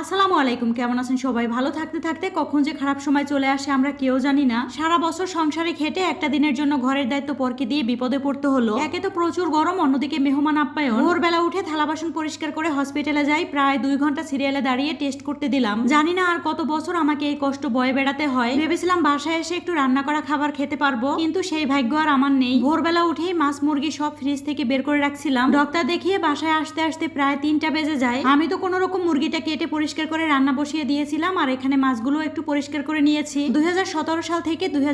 আসসালামু আলাইকুম, কেমন আছেন সবাই? ভালো থাকতে থাকতে কখন যে খারাপ সময় চলে আসে আমরা কেউ জানি না। সারা বছর সংসারে খেটে একটা দিনের জন্য ঘরের দায়িত্ব পরকে দিয়ে বিপদে পড়তে হলো। একে তো প্রচুর গরম, অন্যদিকে মেহমান আপ্যায়ন। ভোরবেলা উঠে থালা বাসন পরিষ্কার করে হসপিটালে যাই, প্রায় দুই ঘণ্টা সিরিয়ালে দাঁড়িয়ে টেস্ট করতে দিলাম। জানি না আর কত বছর আমাকে এই কষ্ট বয়ে বেড়াতে হয়। ভেবেছিলাম বাসায় এসে একটু রান্না করা খাবার খেতে পারব, কিন্তু সেই ভাগ্য আর আমার নেই। ভোরবেলা উঠেই মাছ মুরগি সব ফ্রিজ থেকে বের করে রাখছিলাম। ডক্টর দেখিয়ে বাসায় আসতে আসতে প্রায় তিনটা বেজে যায়। আমি তো কোনো রকম মুরগিটা কেটে পরিষ্কার করে রান্না বসিয়ে দিয়েছিলাম আর এখানে মাছগুলো একটু পরিষ্কার করে নিয়েছি। দুই হাজার সতেরো সাল থেকে দুই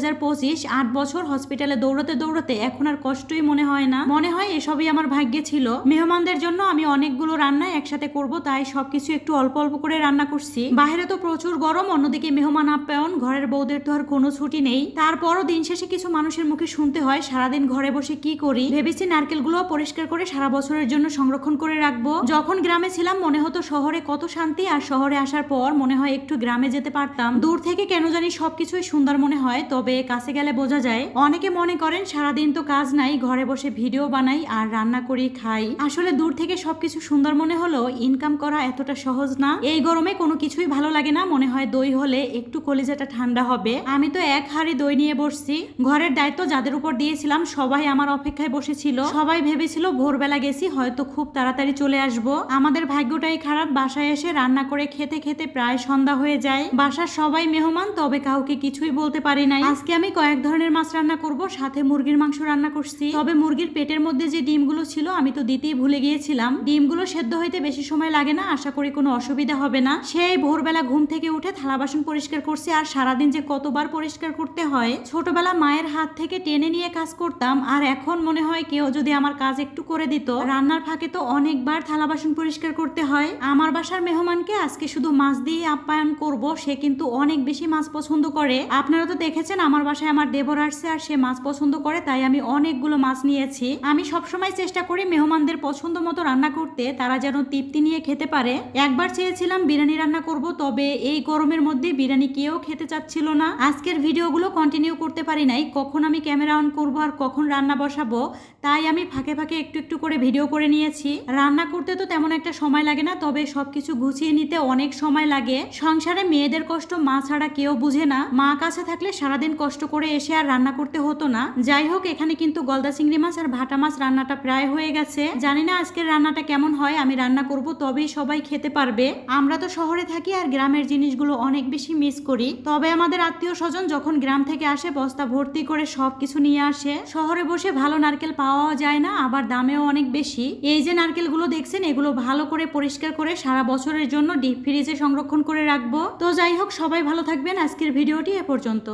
আট বছর হসপিটালে দৌড়তে দৌড়তে এখন আর কষ্টই মনে হয় না। মনে হয় এসবই আমার ভাগ্যে ছিল। মেহমানদের জন্য আমি অনেকগুলো রান্না একসাথে করব, তাই সবকিছু একটু অল্প অল্প করে রান্না করছি। বাইরে তো প্রচুর গরম, অন্যদিকে মেহমান আপ্যায়ন, ঘরের বউদের তো আর কোনো ছুটি নেই। তারপরও দিন শেষে কিছু মানুষের মুখে শুনতে হয়, সারাদিন ঘরে বসে কি করি? ভেবেছি নারকেলগুলো পরিষ্কার করে সারা বছরের জন্য সংরক্ষণ করে রাখব। যখন গ্রামে ছিলাম, মনে হতো শহরে কত শান্তি আর শহরে আসার পর মনে হয় একটু গ্রামে যেতে পারতাম। দূর থেকে কেন জানি সবকিছুই সুন্দর মনে হয়, তবে কাছে গেলে বোঝা যায়। অনেকে মনে করেন সারাদিন তো কাজ নাই, ঘরে বসে ভিডিও বানাই আর রান্না করি, খাই। আসলে দূর থেকে সবকিছু সুন্দর মনে হলো ইনকাম করা এতটা সহজ না। এই গরমে কোনো কিছুই ভালো লাগে না, মনে হয় দই হলে একটু কলিজাটা ঠান্ডা হবে। আমি তো এক হাড়ি দই নিয়ে বসছি। ঘরের দায়িত্ব যাদের উপর দিয়েছিলাম, সবাই আমার অপেক্ষায় বসেছিল। সবাই ভেবেছিল ভোরবেলা গেছি, হয়তো খুব তাড়াতাড়ি চলে আসব। আমাদের ভাগ্যটাই খারাপ, বাসায় এসে রান্না করে খেতে খেতে প্রায় সন্ধ্যা হয়ে যায়। বাসার সবাই মেহমান, তবে কাউকে কিছুই বলতে পারি নাই। আজকে আমি কয়েক ধরনের মাছ রান্না করব, সাথে মুরগির মাংস রান্না করছি। তবে মুরগির পেটের মধ্যে যে ডিমগুলো ছিল, আমি তো দিতেই ভুলে গিয়েছিলাম। ডিমগুলো সেদ্ধ হইতে বেশি সময় লাগে না, আশা করি কোনো অসুবিধা হবে না। সেই ভোরবেলা ঘুম থেকে উঠে থালা বাসন পরিষ্কার করছি, আর সারাদিন যে কতবার পরিষ্কার করতে হয়, ছোটবেলা মায়ের হাত থেকে টেনে নিয়ে কাজ করতাম। আর এখন মনে হয় কেউ যদি আমার কাজ একটু করে দিত, রান্নার ফাঁকে তো অনেকবার থালা বাসন পরিষ্কার করতে হয়। আমার বাসার মেহমানকে আজকে শুধু মাছ দিয়ে আপ্যায়ন করব, সে কিন্তু অনেক বেশি মাছ পছন্দ করে। আপনারা তো দেখেছেন, আমার বাসায় আমার দেবর আসছে আর সে মাছ পছন্দ করে, তাই আমি অনেকগুলো মাছ নিয়েছি। আমি সবসময় চেষ্টা করি মেহমানদের পছন্দ মতো রান্না করতে, তারা যেন তৃপ্তি নিয়ে খেতে পারে। একবার চেয়েছিলাম বিরিয়ানি রান্না করব, তবে এই গরমের মধ্যে বিরিয়ানি কেউ খেতে চাচ্ছিল না। আজকের ভিডিওগুলো কন্টিনিউ করতে পারি নাই, কখন আমি ক্যামেরা অন করব আর কখন রান্না বসাবো, তাই আমি ফাঁকে ফাঁকে একটু একটু করে ভিডিও করে নিয়েছি। রান্না করতে তো তেমন একটা সময় লাগে না, তবে সবকিছু গুছিয়ে নিতে অনেক সময় লাগে। সংসারে মেয়েদের কষ্ট মা ছাড়া কেউ বুঝে না। মা কাছে থাকলে সারাদিন কষ্ট করে এসে আর রান্না করতে হতো না। যাই হোক, এখানে কিন্তু গলদা চিংড়ি মাছ আর ভাটা মাছ রান্নাটা প্রায় হয়ে গেছে। জানি না আজকের রান্নাটা কেমন হয়, আমি রান্না করব, তবেই সবাই খেতে পারবে। আমরা তো শহরে থাকি আর গ্রামের জিনিসগুলো অনেক বেশি মিস করি। তবে আমাদের আত্মীয় স্বজন যখন গ্রাম থেকে আসে, বস্তা ভর্তি করে সব কিছু নিয়ে আসে। শহরে বসে ভালো নারকেল পাওয়াও যায় না, আবার দামেও অনেক বেশি। এই যে নারকেলগুলো দেখছেন, এগুলো ভালো করে পরিষ্কার করে সারা বছরের জন্য ডিপ ফ্রিজে সংরক্ষণ করে রাখব। তো যাই হোক, সবাই ভালো থাকবেন। আজকের ভিডিওটি এ পর্যন্ত।